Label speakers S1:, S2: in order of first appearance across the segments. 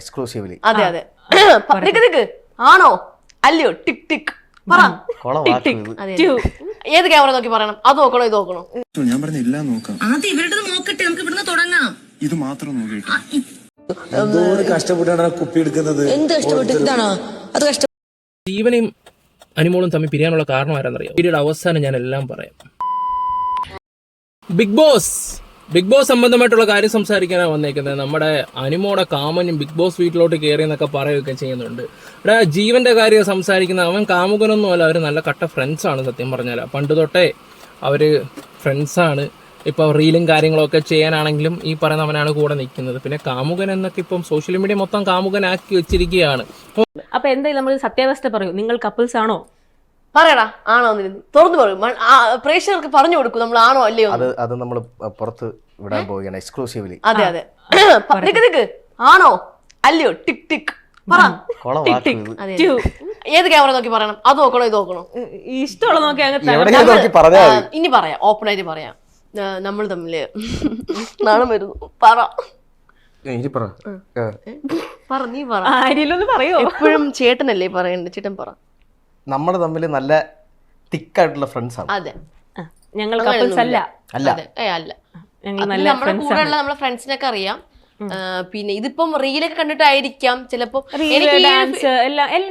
S1: Exclusively
S2: അതെ അതെ. നിക്ക് നിക്ക്. ആണോ? അല്ലയോ? Tick tick. പറ. അതെ, അതെ. ഏത് ക്യാമറ നോക്കി പറയണം? അത് നോക്കണോ ഇത് നോക്കണോ?
S3: ഞാൻ പറഞ്ഞില്ല എല്ലാം നോക്കാം.
S4: ആദ്യം ഇവരുടെ നോക്കട്ടെ. നമുക്ക് ഇവിടുന്ന് തുടങ്ങാം.
S3: ഇത് മാത്രം നോക്കിയിട്ട്.
S5: കഷ്ടപ്പെട്ടാണ് കുപ്പി എടുക്കുന്നത്?
S4: എന്ത് കഷ്ടപ്പെട്ട് ഇതാണോ അത് കഷ്ട
S6: ജീവനെയും അനിമോളും തമ്മിൽ പിരിയാനുള്ള കാരണം ആരാന്നറിയാം? പിന്നീട് അവസാനം ഞാൻ എല്ലാം പറയാം. Big boss! ബിഗ് ബോസ് സംബന്ധമായിട്ടുള്ള കാര്യം സംസാരിക്കാനാണ് വന്നേക്കുന്നത്. നമ്മുടെ അനിമോടെ കാമനും ബിഗ് ബോസ് വീട്ടിലോട്ട് കയറി എന്നൊക്കെ പറയുകയൊക്കെ ചെയ്യുന്നുണ്ട്. ഇവിടെ ജീവന്റെ കാര്യം സംസാരിക്കുന്ന അവൻ കാമുകനൊന്നുമല്ല അവർ നല്ല കട്ട ഫ്രണ്ട്സ് ആണ് സത്യം പറഞ്ഞാൽ പണ്ട് തൊട്ടേ അവർ ഫ്രണ്ട്സാണ് ഇപ്പോൾ റീലും കാര്യങ്ങളൊക്കെ ചെയ്യാനാണെങ്കിലും ഈ പറയുന്ന അവനാണ് കൂടെ നിൽക്കുന്നത്. പിന്നെ കാമുകൻ എന്നൊക്കെ ഇപ്പം സോഷ്യൽ മീഡിയ മൊത്തം കാമുകനാക്കി വെച്ചിരിക്കുകയാണ്.
S7: അപ്പൊ എന്തായാലും നമ്മൾ സത്യാവസ്ഥ പറയൂ. നിങ്ങൾ കപ്പിൾസ് ആണോ?
S2: പറയടാ ആണോ എന്ന് തുറന്നു പറയും. പ്രേക്ഷകർക്ക് പറഞ്ഞു കൊടുക്കും നമ്മൾ ആണോ അല്ലയോ
S1: അത് അത് നമ്മൾ പുറത്ത് വിടാൻ പോവുകയാണ് എക്സ്ക്ലൂസീവ്ലി
S2: അതെ അതെ. പ- നിക്ക് നിക്ക്. ആണോ അല്ലയോ ടിക് ടിക്. പറ. ഏത് ക്യാമറ നോക്കി പറയണം? അത് നോക്കണോ ഇത് നോക്കണോ?
S7: ഇഷ്ടമുള്ള നോക്കി
S2: ഇനി പറയാം ഓപ്പൺ ആയിട്ട് പറയാം. നമ്മൾ തമ്മിൽ. നാണം വരുന്നു. പറ.
S1: പറ.
S2: പറ നീ പറ. എപ്പോഴും ചേട്ടനല്ലേ പറയണ്ട? ചേട്ടൻ പറ.
S1: നമ്മൾ തമ്മിൽ നല്ല തിക്കായിട്ടുള്ള ഫ്രണ്ട്സ് ആണ്.
S2: അതെ.
S7: ഞങ്ങൾ കപ്പിൾസ് അല്ല.
S1: അല്ല.
S2: അല്ല.
S7: ഞങ്ങൾ നല്ല
S2: നമ്മുടെ കൂടെ ഉള്ള നമ്മളെ ഫ്രണ്ട്സിനൊക്കെ അറിയാം. പിന്നെ ഇതിപ്പം റീലൊക്കെ കണ്ടിട്ടായിരിക്കാം. ചിലപ്പോ എനിക്ക്
S7: ഡാൻസ്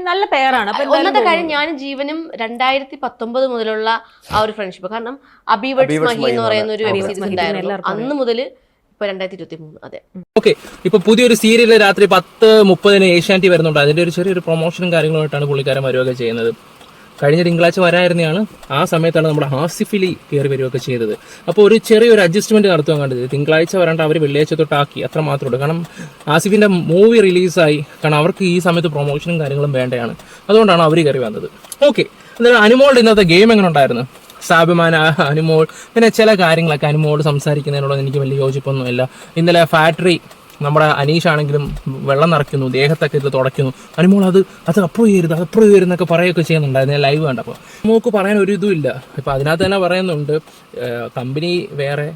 S7: നല്ല പേരാണ്.
S2: ഒന്നത്തെ കാര്യം ഞാനും ജീവനും രണ്ടായിരത്തി പത്തൊമ്പത് മുതലുള്ള ആ ഒരു ഫ്രണ്ട്ഷിപ്പ് കാരണം അബിവട്സ് മഹി
S1: മഹി
S2: എന്ന് പറയുന്ന ഒരു വെബ് സീരീസ് ഉണ്ടായിരുന്നു. അന്ന് മുതൽ ഇപ്പൊ രണ്ടായിരത്തി ഇരുപത്തി മൂന്ന് അതെ
S6: ഓക്കെ. ഇപ്പൊ പുതിയൊരു സീരിയൽ രാത്രി പത്ത് മുപ്പതിന് ഏഷ്യാനെറ്റി വരുന്നുണ്ട്. അതിന്റെ ഒരു ചെറിയൊരു പ്രൊമോഷനും കാര്യങ്ങളുമായിട്ടാണ് പുള്ളിക്കാരൻ വരികയൊക്കെ ചെയ്യുന്നത്. കഴിഞ്ഞ തിങ്കളാഴ്ച വരായിരുന്നതാണ് ആ സമയത്താണ് നമ്മുടെ ഹാസിഫിലി കയറി വരികയൊക്കെ ചെയ്തത്. അപ്പോൾ ഒരു ചെറിയൊരു അഡ്ജസ്റ്റ്മെന്റ് നടത്തുവാൻ കണ്ടത് തിങ്കളാഴ്ച വരാണ്ട് അവർ വെള്ളിയാഴ്ച തൊട്ടാക്കി അത്ര മാത്രമേ ഉള്ളൂ. കാരണം ആസിഫിന്റെ മൂവി റിലീസായി. കാരണം അവർക്ക് ഈ സമയത്ത് പ്രൊമോഷനും കാര്യങ്ങളും വേണ്ടയാണ്. അതുകൊണ്ടാണ് അവർ കയറി വന്നത്. ഓക്കെ. എന്തായാലും അനുമോളുടെ ഇന്നത്തെ ഗെയിം എങ്ങനെ ഉണ്ടായിരുന്നു? സാബിമാൻ അനുമോൾ. പിന്നെ ചില കാര്യങ്ങളൊക്കെ അനുമോട് സംസാരിക്കുന്നതിനോട് എനിക്ക് വലിയ യോജിപ്പൊന്നുമില്ല. ഇന്നലെ ഫാക്ടറി നമ്മുടെ അനീഷാണെങ്കിലും വെള്ളം നിറയ്ക്കുന്നു ദേഹത്തൊക്കെ ഇത് തുടയ്ക്കുന്നു. അനുമോൾ അത് അത് അപ്രൂവ് ചെയ്യരുത് അത് അപ്രൂവ് ചെയ്യരുതെന്നൊക്കെ പറയുകയൊക്കെ ചെയ്യുന്നുണ്ടായിരുന്നു ഞാൻ ലൈവ് കണ്ടപ്പോൾ. നമുക്ക് പറയാൻ ഒരു ഇതും ഇല്ല. ഇപ്പം അതിനകത്ത് തന്നെ പറയുന്നുണ്ട് കമ്പനി വേറെ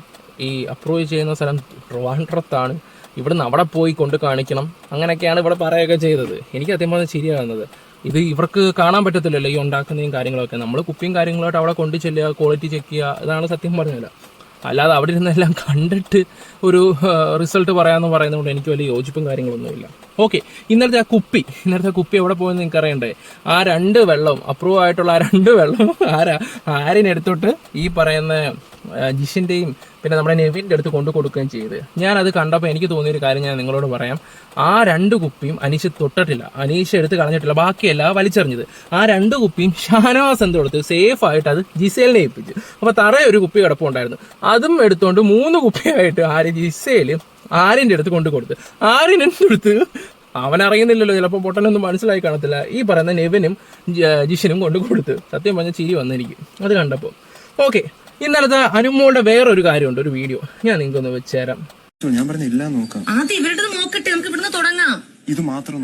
S6: ഈ അപ്രൂവ് ചെയ്യുന്ന സ്ഥലം ട്രിവാൻഡ്രത്താണ്. ഇവിടുന്ന് അവിടെ പോയി കൊണ്ട് കാണിക്കണം. അങ്ങനെയൊക്കെയാണ് ഇവിടെ പറയുകയൊക്കെ ചെയ്തത്. എനിക്ക് അതേപോലെ ശരിയാകുന്നത് ഇത് ഇവർക്ക് കാണാൻ പറ്റത്തില്ലല്ലോ ഈ ഉണ്ടാക്കുന്നതും കാര്യങ്ങളൊക്കെ. നമ്മൾ കുപ്പിയും കാര്യങ്ങളായിട്ട് അവിടെ കൊണ്ടു ചെല്ലുക ക്വാളിറ്റി ചെക്ക് ചെയ്യുക ഇതാണ് സത്യം പറഞ്ഞില്ല അല്ലാതെ അവിടെ ഇരുന്നെല്ലാം കണ്ടിട്ട് ഒരു റിസൾട്ട് പറയാമെന്ന് പറയുന്നതുകൊണ്ട് എനിക്ക് വലിയ യോജിപ്പും കാര്യങ്ങളൊന്നുമില്ല. ഓക്കെ ഇന്നലത്തെ ആ കുപ്പി ഇന്നലത്തെ കുപ്പി എവിടെ പോയെന്ന് നിങ്ങൾക്ക് അറിയണ്ടേ ആ രണ്ട് വെള്ളം അപ്രൂവ് ആയിട്ടുള്ള ആ രണ്ട് വെള്ളം ആരാ ആരിനെടുത്തോട്ട് ഈ പറയുന്ന ജിഷിന്റെയും പിന്നെ നമ്മുടെ നെവിന്റെ അടുത്ത് കൊണ്ടു കൊടുക്കുകയും ചെയ്ത്. ഞാനത് കണ്ടപ്പോൾ എനിക്ക് തോന്നിയൊരു കാര്യം ഞാൻ നിങ്ങളോട് പറയാം. ആ രണ്ട് കുപ്പിയും അനീഷ് തൊട്ടിട്ടില്ല. അനീഷ് എടുത്ത് കളഞ്ഞിട്ടില്ല. ബാക്കിയല്ല വലിച്ചെറിഞ്ഞത്. ആ രണ്ട് കുപ്പിയും ഷാനവാസ് എന്ത് കൊടുത്ത് സേഫ് ആയിട്ട് അത് ജിസേലിനെ ഏൽപ്പിച്ചു. അപ്പോൾ തറ ഒരു കുപ്പി കിടപ്പുണ്ടായിരുന്നു. അതും എടുത്തുകൊണ്ട് മൂന്ന് കുപ്പിയായിട്ട് ആര് ജിസേൽ ആരിന്റെ അടുത്ത് കൊണ്ടു കൊടുത്ത്. ആരിന്റെ അടുത്ത് അവൻ അറിയുന്നില്ലല്ലോ. ചിലപ്പോൾ പൊട്ടനൊന്നും മനസ്സിലായി കാണത്തില്ല. ഈ പറയുന്ന നെവിനും ജിഷിനും കൊണ്ടു കൊടുത്ത്. സത്യം പറഞ്ഞ ചിരി വന്നിരിക്കും അത് കണ്ടപ്പോൾ ഓക്കെ ഇന്നലത്തെ അനുമോളുടെ വേറൊരു കാര്യമുണ്ട് ഒരു വീഡിയോ. ഞാൻ നിങ്ങൾക്കൊന്ന് വെച്ചുതരാം
S3: ഞാൻ പറഞ്ഞില്ല നോക്കാം.
S4: ആദ്യം ഇവരുടെ നോക്കട്ടെ നമുക്ക് ഇവിടുന്ന് തുടങ്ങാം.
S3: ഇത് മാത്രം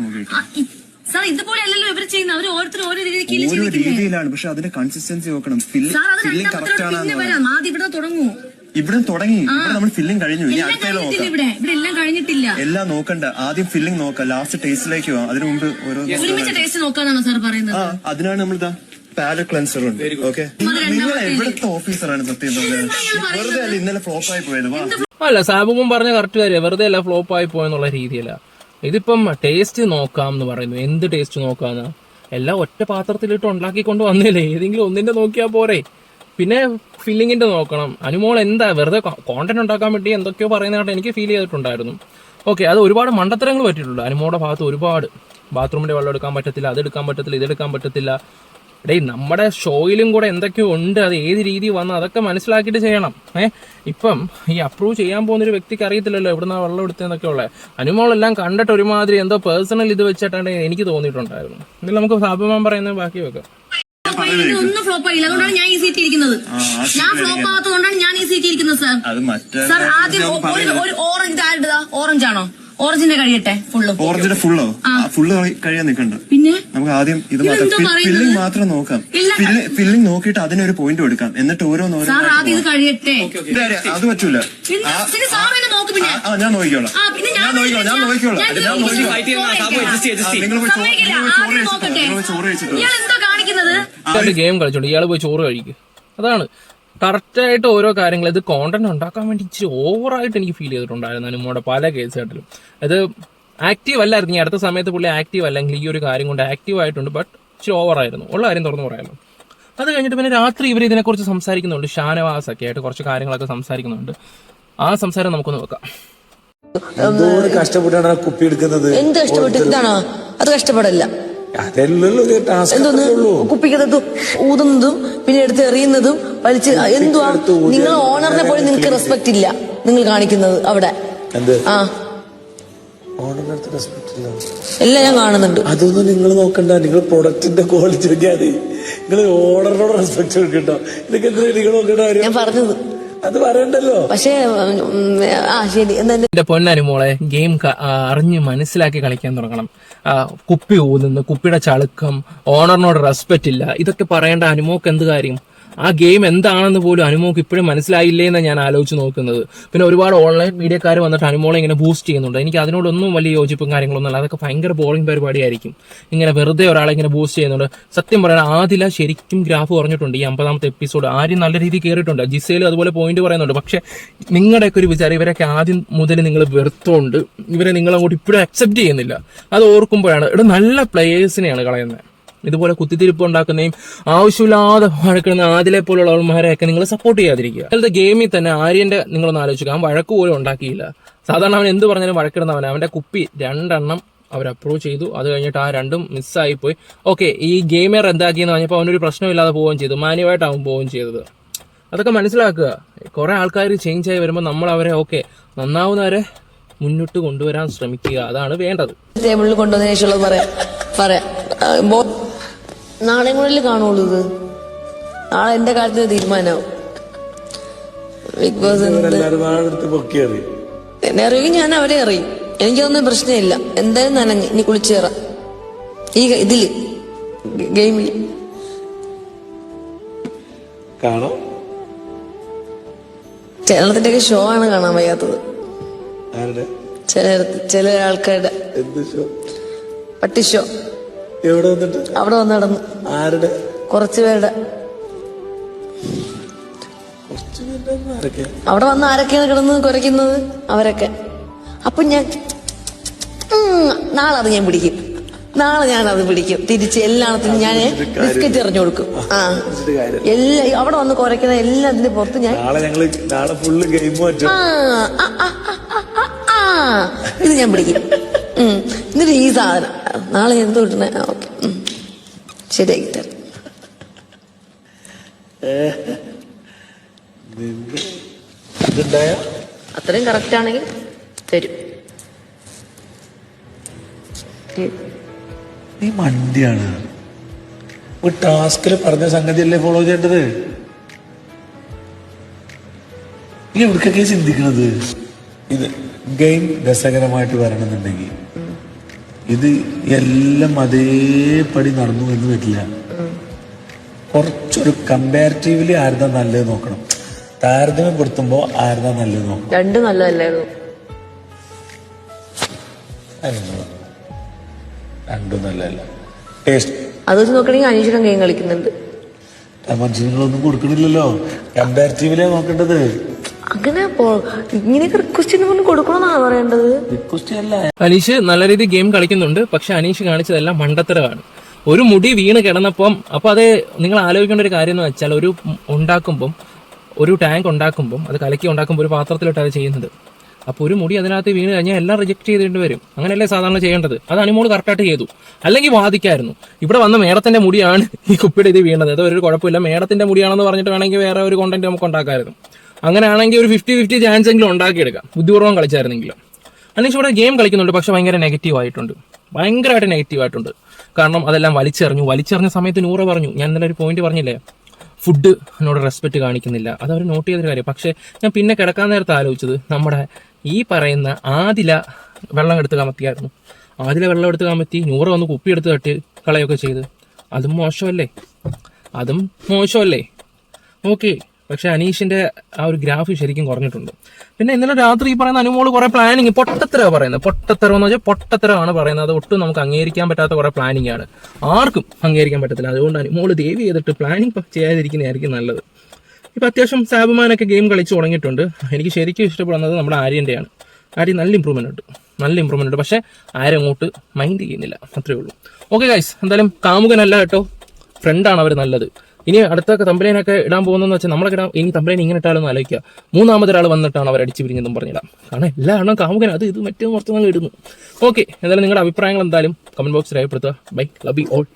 S4: സാർ ഇതുപോലെ അല്ലല്ലോ ഇവർ ചെയ്യുന്നത് അവർ ഓരോ
S3: രീതിയിലാണ് പക്ഷെ അതിന്റെ കൺസിസ്റ്റൻസി നോക്കണം. ഫില്ലിംഗ് കറക്റ്റ്
S4: ആദ്യം ഇവിടെ തുടങ്ങൂ.
S3: ഇവിടെ തുടങ്ങി. ഇവിടെ നമ്മൾ ഫില്ലിംഗ് കഴിഞ്ഞു. ഇനി നോക്കാം.
S4: ഇവിടെ. ഇവിടെ എല്ലാം കഴിഞ്ഞിട്ടില്ല.
S3: എല്ലാം നോക്കണ്ട. ആദ്യം ഫില്ലിംഗ് നോക്കാം. ലാസ്റ്റ് ടേസ്റ്റിലേക്ക് പോവാം അതിനു മുമ്പ് ഓരോ
S4: ഒരുമിച്ച് ടേസ്റ്റ് നോക്കാന്നാണോ സാർ പറയുന്നത്?
S3: അതിനാണ് നമ്മൾ ഇതാ പാലറ്റ് ക്ലൻസർ ഉണ്ട്. ഓക്കെ നിങ്ങൾ എവിടുത്തെ ഓഫീസറാണ് സത്യം വെറുതെ അല്ല ഇന്നലെ ഫ്ലോപ്പ് ആയി പോയത്.
S6: അല്ല സാബുവും പറഞ്ഞ കറക്റ്റ് കാര്യം. വെറുതെ അല്ല ഫ്ലോപ്പ് ആയി പോയെന്നുള്ള രീതിയല്ല. ഇതിപ്പം ടേസ്റ്റ് നോക്കാം എന്ന് പറയുന്നു. എന്ത് ടേസ്റ്റ് നോക്കാന്ന്? എല്ലാം ഒറ്റ പാത്രത്തിലിട്ട് ഉണ്ടാക്കിക്കൊണ്ട് വന്നില്ലേ? ഏതെങ്കിലും ഒന്നിന്റെ നോക്കിയാൽ പോരെ. പിന്നെ ഫില്ലിങ്ങിന്റെ നോക്കണം. അനുമോൾ എന്താ വെറുതെ കോണ്ടന്റ് ഉണ്ടാക്കാൻ വേണ്ടി എന്തൊക്കെയോ പറയുന്നതായിട്ട് എനിക്ക് ഫീൽ ചെയ്തിട്ടുണ്ടായിരുന്നു. ഓക്കെ അത് ഒരുപാട് മണ്ടത്തരങ്ങൾ പറ്റിയിട്ടുണ്ട്. അനുമോളുടെ ഭാഗത്ത് ഒരുപാട്. ബാത്റൂമിന്റെ വെള്ളം എടുക്കാൻ പറ്റത്തില്ല അത് എടുക്കാൻ പറ്റത്തില്ല ഇതെടുക്കാൻ പറ്റത്തില്ല. ഡേയ് നമ്മുടെ ഷോയിലും കൂടെ എന്തൊക്കെയോ ഉണ്ട്. അത് ഏത് രീതി വന്ന് അതൊക്കെ മനസ്സിലാക്കിയിട്ട് ചെയ്യണം. ഏഹ് ഇപ്പം ഈ അപ്രൂവ് ചെയ്യാൻ പോകുന്ന ഒരു വ്യക്തിക്ക് അറിയത്തില്ലല്ലോ എവിടുന്ന വെള്ളം എടുത്തതെന്നൊക്കെ ഉള്ളത് അനുമോളെല്ലാം കണ്ടിട്ട് ഒരുമാതിരി എന്തോ പേഴ്സണൽ ഇത് വെച്ചിട്ടാണ് എനിക്ക് തോന്നിയിട്ടുണ്ടായിരുന്നു. ഇതിൽ നമുക്ക് സാബുമാൻ പറയുന്നത് ബാക്കി വെക്കാം.
S4: ഒന്നും ഫ്ലോപ്പ് ആയില്ല. അതുകൊണ്ടാണ് ഞാൻ ഈ സീറ്റ് ഇരിക്കുന്നത്. ഞാൻ ഫ്ലോപ്പ് ആവാത്തതുകൊണ്ടാണ് ഞാൻ ഈ സീറ്റ് ഇരിക്കുന്നത് സാർ സാർ ആദ്യം ഒരു ഒരു ഓറഞ്ച് ആരുടേതാ? ഓറഞ്ച് ആണോ? ഓറഞ്ചിന്റെ കഴിയട്ടെ ഫുള്ള്?
S3: ഓറഞ്ചിന്റെ ഫുള്ളോ? ഫുള്ള് കഴിയാൻ നിൽക്കണ്ട.
S4: പിന്നെ?
S3: നമുക്ക് ആദ്യം ഇത് മാത്രം ഫില്ലിംഗ് മാത്രം നോക്കാം. ഫില്ലിംഗ് നോക്കിയിട്ട് അതിനൊരു പോയിന്റ് കൊടുക്കാം. എന്നിട്ട് ഓരോന്നോരോ
S4: സാർ ആദ്യം ഇത് കഴിയട്ടെ.
S3: അത് പറ്റൂല. ഞാൻ നോക്കിക്കോളാം.
S4: ആ, പിന്നെ ഞാൻ
S3: നോക്കിക്കോളാം ഞാൻ നോക്കിക്കോളാം.
S4: ഞാൻ
S3: നോക്കിക്കോളാം. ചോറ്
S6: ഗെയിം കളിച്ചോളൂ ഇയാൾ പോയി ചോറ് കഴിക്കും. അതാണ്. കറക്റ്റായിട്ട് ഓരോ കാര്യങ്ങൾ ഇത് കോണ്ടന്റ് ഉണ്ടാക്കാൻ വേണ്ടി ഇച്ചിരി ഓവറായിട്ട് എനിക്ക് ഫീൽ ചെയ്തിട്ടുണ്ടായിരുന്നു അനുമോടെ പല കേസുകളിലും അത് ആക്റ്റീവ് അല്ലായിരുന്നു. ഈ അടുത്ത സമയത്ത് പുള്ളി ആക്റ്റീവ് അല്ലെങ്കിൽ ഈ ഒരു കാര്യം കൊണ്ട് ആക്റ്റീവ് ആയിട്ടുണ്ട് ബട്ട് ഇച്ചിരി ഓവറായിരുന്നു ഉള്ള കാര്യം തുറന്നു പറയാമല്ലോ അത് കഴിഞ്ഞിട്ട് പിന്നെ രാത്രി ഇവർ ഇതിനെക്കുറിച്ച് സംസാരിക്കുന്നുണ്ട്. ഷാനവാസ് ഒക്കെ ആയിട്ട് കുറച്ച് കാര്യങ്ങളൊക്കെ സംസാരിക്കുന്നുണ്ട്. ആ സംസാരം നമുക്കൊന്ന് നോക്കാം
S5: എന്തോരം കഷ്ടപ്പെട്ടാണ് കുപ്പി എടുക്കുന്നത്?
S8: എന്ത് കഷ്ടപ്പെട്ട്? ഇതാണോ? അത് കഷ്ടപ്പെടല്ല. കുപ്പിക്കകത്ത് ഊതുന്നതും പിന്നെ എടുത്ത് എറിയുന്നതും വലിച്ച് എന്തുവാ നിങ്ങൾ ഓണറിനെ പോലും നിങ്ങൾക്ക് റെസ്പെക്ട് ഇല്ല. നിങ്ങൾ കാണിക്കുന്നത് അവിടെ. ആ. എല്ലാം ഞാൻ കാണുന്നുണ്ട്.
S5: അതൊന്നും നിങ്ങൾ നോക്കണ്ട. നിങ്ങൾ പ്രൊഡക്റ്റിന്റെ ക്വാളിറ്റി നോക്കിയാൽ മതി. നിങ്ങൾ ഓർഡറിനോട് റെസ്പെക്ട് കൊടുക്കട്ടോ. ഇതൊക്കെ എന്തിനാ നിങ്ങൾ നോക്കേണ്ട
S8: ഞാൻ പറഞ്ഞത്
S5: അത് പറയണ്ടല്ലോ.
S8: പക്ഷേ ആ ശരി.
S6: എന്റെ പൊന്നനുമോളെ ഗെയിം അറിഞ്ഞ് മനസ്സിലാക്കി കളിക്കാൻ തുടങ്ങണം. കുപ്പി ഊതുന്നു കുപ്പിയുടെ ചളുക്കം ഓണറിനോട് റെസ്പെക്റ്റ് ഇല്ല. ഇതൊക്കെ പറയേണ്ട അനുമോക്ക് എന്ത് കാര്യം? ആ ഗെയിം എന്താണെന്ന് പോലും അനുമോക്ക് ഇപ്പോഴും മനസ്സിലായില്ലേ എന്ന് ഞാൻ ആലോചിച്ച് നോക്കുന്നത്. പിന്നെ ഒരുപാട് ഓൺലൈൻ മീഡിയക്കാർ വന്നിട്ട് അനുമോളെ ഇങ്ങനെ ബൂസ്റ്റ് ചെയ്യുന്നുണ്ട്. എനിക്ക് അതിനോടൊന്നും വലിയ യോജിപ്പും കാര്യങ്ങളൊന്നും അല്ല അതൊക്കെ ഭയങ്കര ബോറിംഗ് പരിപാടിയായിരിക്കും. ഇങ്ങനെ വെറുതെ ഒരാളെ ഇങ്ങനെ ബൂസ്റ്റ് ചെയ്യുന്നുണ്ട്. സത്യം പറയാൻ ആദില ശരിക്കും ഗ്രാഫ് പറഞ്ഞിട്ടുണ്ട് ഈ അമ്പതാമത്തെ എപ്പിസോഡ് ആരും നല്ല രീതിയിൽ കയറിയിട്ടുണ്ട് ജിസയിൽ അതുപോലെ പോയിന്റ് പറയുന്നുണ്ട്. പക്ഷെ നിങ്ങളുടെയൊക്കെ ഒരു വിചാരം ഇവരൊക്കെ ആദ്യം മുതൽ നിങ്ങൾ വെറുത്തോണ്ട് ഇവരെ നിങ്ങളങ്ങോട്ട് ഇപ്പോഴും അക്സെപ്റ്റ് ചെയ്യുന്നില്ല. അത് ഓർക്കുമ്പോഴാണ് ഇവിടെ നല്ല പ്ലെയേഴ്സിനെയാണ് കളയുന്നത് ഇതുപോലെ കുത്തിത്തിരിപ്പ് ഉണ്ടാക്കുന്നതും ആവശ്യമില്ലാതെ വഴക്കുന്ന ആദിലെ പോലുള്ള ആൾമാരെയൊക്കെ നിങ്ങൾ സപ്പോർട്ട് ചെയ്യാതിരിക്കുക. അല്ലാതെ ഗെയിമിൽ തന്നെ ആര്യന്റെ നിങ്ങളൊന്ന് ആലോചിക്കുക. അവൻ വഴക്ക് പോലും ഉണ്ടാക്കിയില്ല. സാധാരണ അവൻ എന്ത് പറഞ്ഞാലും വഴക്കിടുന്നവൻ അവന്റെ കുപ്പി രണ്ടെണ്ണം അവർ അപ്രൂവ് ചെയ്തു. അത് കഴിഞ്ഞിട്ട് ആ രണ്ടും മിസ്സായി പോയി ഓക്കെ ഈ ഗെയിമർ എന്താക്കിയെന്ന് പറഞ്ഞപ്പോൾ അവനൊരു പ്രശ്നമില്ലാതെ പോവുകയും ചെയ്തു. മാന്യമായിട്ട് അവൻ പോവുകയും ചെയ്തത്. അതൊക്കെ മനസ്സിലാക്കുക. കുറെ ആൾക്കാർ ചേഞ്ച് ആയി വരുമ്പോൾ നമ്മൾ അവരെ ഓക്കെ നന്നാവുന്നവരെ മുന്നോട്ട് കൊണ്ടുവരാൻ ശ്രമിക്കുക. അതാണ് വേണ്ടത്.
S8: ടേബിളിൽ കൊണ്ടുവന്നതിന് ശേഷമുള്ളത് പറയാം. പറയാം. ആ, ബോ- നാളെ കൂടെ കാണുള്ളൂ ഇത്? നാളെ എന്റെ കാര്യത്തിന് തീരുമാനമാവും ബിഗ് ബോസ് എന്നെ അറിയുമെങ്കിൽ ഞാൻ അവരെ അറിയും എനിക്കൊന്നും പ്രശ്നമില്ല. എന്തായാലും നനഞ്ഞ് ഇനി കുളിച്ചേറാം ഈ ഇതിൽ ഗ- ഗെയിമിൽ.
S5: കാണാം.
S8: കേരളത്തിന്റെ ഒക്കെ ഷോ ആണ് കാണാൻ വയ്യാത്തത്. ചില ചില ആൾക്കാരുടെ. പട്ടി ഷോ
S5: എവിടെ വന്നിട്ട്?
S8: അവിടെ വന്ന് നടന്നു.
S5: ആരുടെ?
S8: കുറച്ചു പേരുടെ. അവിടെ വന്ന് ആരൊക്കെയാണ് കിടന്ന് കുറയ്ക്കുന്നത് അവരൊക്കെ. അപ്പൊ ഞാൻ നാളെ അത് ഞാൻ പിടിക്കും. നാളെ ഞാൻ അത് പിടിക്കും. തിരിച്ച് എല്ലാത്തിനും ഞാൻ ബിസ്ക്കറ്റ് എറിഞ്ഞു കൊടുക്കും. ആ എല്ലാ അവിടെ വന്ന് കുറയ്ക്കുന്ന എല്ലാത്തിന്റെ പുറത്ത് ഞാൻ. ഇത് ഞാൻ പിടിക്കും. എന്നിട്ട് ഈ സാധനം. നാളെ എന്തോ കിട്ടണേ ഓക്കെ. ശരിയാക്കി തരാം.
S2: അത്രയും കറക്റ്റ് ആണെങ്കിൽ തരും.
S5: നീ മണ്ടിയാണ്. ഒരു ടാസ്കിൽ പറഞ്ഞ സംഗതിയല്ലേ ഫോളോ ചെയ്യേണ്ടത്? നീ എവിടേക്കൊക്കെ ചിന്തിക്കണത്? ഇത് ഗെയിം രസകരമായിട്ട് വരണമെന്നുണ്ടെങ്കിൽ. ഇത് എല്ലാം അതേപടി നടന്നു എന്ന് വരില്ല. കുറച്ചൊരു കമ്പാരിറ്റീവ്ലി ആരുതാ നല്ലത് നോക്കണം. താരതമ്യം താരതമ്യപ്പെടുത്തുമ്പോ ആരുതാ നല്ലത് നോക്കണം.
S2: രണ്ടും നല്ലതല്ലായിരുന്നു
S5: രണ്ടും നല്ലതല്ല. ടേസ്റ്റ്.
S2: അത് വെച്ച് നോക്കണെങ്കിൽ അനീഷിനും ഗെയിം കളിക്കുന്നുണ്ട്.
S5: മനുഷ്യങ്ങളൊന്നും കൊടുക്കണില്ലല്ലോ. കമ്പാരിറ്റീവിലേ നോക്കേണ്ടത്.
S2: അങ്ങനെ ഇങ്ങനെയൊക്കെ റിക്വസ്റ്റ് കൊണ്ട് കൊടുക്കണമെന്നാണ് പറയേണ്ടത്?
S5: റിക്വസ്റ്റ് അല്ല
S6: അനീഷ് നല്ല രീതിയിൽ ഗെയിം കളിക്കുന്നുണ്ട്. പക്ഷെ അനീഷ് കാണിച്ചതെല്ലാം മണ്ടത്തരമാണ്. ഒരു മുടി വീണ് കിടന്നപ്പം അപ്പൊ അത് നിങ്ങൾ ആലോചിക്കേണ്ട ഒരു കാര്യം എന്ന് വെച്ചാൽ ഒരു ഉണ്ടാക്കുമ്പം ഒരു ടാങ്ക് ഉണ്ടാക്കുമ്പം അത് കലക്കി ഉണ്ടാക്കുമ്പോൾ ഒരു പാത്രത്തിലിട്ട് അത് ചെയ്യുന്നത്. അപ്പോൾ ഒരു മുടി അതിനകത്ത് വീണ് കഴിഞ്ഞാൽ എല്ലാം റിജക്ട് ചെയ്തിട്ട് വരും. അങ്ങനെയല്ലേ സാധാരണ ചെയ്യേണ്ടത്? അത് അനിമോൾ കറക്റ്റായിട്ട് ചെയ്തു. അല്ലെങ്കിൽ വാദിക്കായിരുന്നു. ഇവിടെ വന്ന മേടത്തിന്റെ മുടിയാണ് ഈ കുപ്പിയുടെ ഇത് വീണത്. അതൊരു ഒരു കുഴപ്പമില്ല. മേടത്തിന്റെ മുടിയാണെന്ന് പറഞ്ഞിട്ട് വേണമെങ്കിൽ വേറെ ഒരു കോണ്ടന്റ് നമുക്ക് ഉണ്ടാക്കാമായിരുന്നു. അങ്ങനെയാണെങ്കിൽ ഒരു ഫിഫ്റ്റി ഫിഫ്റ്റി ചാൻസ് എങ്കിലും ഉണ്ടാക്കിയെടുക്കാം. ബുദ്ധിപൂർവം കളിച്ചായിരുന്നെങ്കിലും. അനീഷ് ഇവിടെ ഗെയിം കളിക്കുന്നുണ്ട് പക്ഷെ ഭയങ്കര നെഗറ്റീവ് ആയിട്ടുണ്ട്. ഭയങ്കരമായിട്ട് നെഗറ്റീവ് ആയിട്ടുണ്ട്. കാരണം അതെല്ലാം വലിച്ചെറിഞ്ഞു. വലിച്ചെറിഞ്ഞ സമയത്ത് നൂറ് പറഞ്ഞു. ഞാൻ ഇന്നലെ ഒരു പോയിന്റ് പറഞ്ഞില്ലേ? ഫുഡ് എന്നോട് റെസ്പെക്ട് കാണിക്കുന്നില്ല. അത് അവർ നോട്ട് ചെയ്തൊരു കാര്യം. പക്ഷേ ഞാൻ പിന്നെ കിടക്കാൻ നേരത്തെ ആലോചിച്ചത് നമ്മുടെ ഈ പറയുന്ന ആദില വെള്ളം എടുത്ത് കമത്തിയായിരുന്നു. ആദില വെള്ളം എടുത്ത് കമത്തി നൂറ് വന്ന് കുപ്പി എടുത്ത് തട്ടി കളയൊക്കെ ചെയ്ത്. അതും മോശമല്ലേ? അതും മോശമല്ലേ? ഓക്കെ പക്ഷെ അനീഷിന്റെ ആ ഒരു ഗ്രാഫ് ശരിക്കും കുറഞ്ഞിട്ടുണ്ട്. പിന്നെ ഇന്നലെ രാത്രി ഈ പറയുന്ന അനുമോൾ കുറെ പ്ലാനിങ് പൊട്ടത്തര പറയുന്നത്. പൊട്ടത്തരം എന്ന് വെച്ചാൽ പൊട്ടത്തരമാണ് പറയുന്നത്. അത് ഒട്ടും നമുക്ക് അംഗീകരിക്കാൻ പറ്റാത്ത കുറെ പ്ലാനിങ് ആണ്. ആർക്കും അംഗീകരിക്കാൻ പറ്റത്തില്ല. അതുകൊണ്ട് അനുമോൾ ദേവി ചെയ്തിട്ട് പ്ലാനിങ് ചെയ്യാതിരിക്കുന്നതായിരിക്കും നല്ലത്. ഇപ്പം അത്യാവശ്യം സാബുമാനൊക്കെ ഗെയിം കളിച്ചു തുടങ്ങിയിട്ടുണ്ട്. എനിക്ക് ശരിക്കും ഇഷ്ടപ്പെടുന്നത് നമ്മുടെ ആര്യന്റെയാണ് ആര്യ നല്ല ഇമ്പ്രൂവ്മെന്റ് ഉണ്ട്. നല്ല ഇമ്പ്രൂവ്മെന്റ് ഉണ്ട്. പക്ഷേ ആരും അങ്ങോട്ട് മൈൻഡ് ചെയ്യുന്നില്ല. അത്രേ ഉള്ളൂ. ഓക്കെ ഗൈസ് എന്തായാലും കാമുകനല്ല കേട്ടോ. ഫ്രണ്ടാണ് അവർ നല്ലത്. ഇനി അടുത്ത തമ്പലേനൊക്കെ ഇടാൻ പോകുന്നതെന്ന് വെച്ചാൽ നമ്മളൊക്കെ ഇടാൻ ഇനി തമ്പലേൻ ഇങ്ങനെ ഇട്ടാലൊന്ന് ആലോചിക്കുക. മൂന്നാമതൊരാൾ വന്നിട്ടാണ് അവർ അടിച്ചു പിരിഞ്ഞതും പറഞ്ഞിടാം. കാരണം എല്ലാ എണ്ണം കാമുകൻ അത് ഇത് മറ്റേ പുറത്തുനിന്ന് ഇടുന്നു. ഓക്കെ എന്തായാലും നിങ്ങളുടെ അഭിപ്രായങ്ങൾ എന്തായാലും കമന്റ് ബോക്സിൽ രേഖപ്പെടുത്തുക. Bye love you all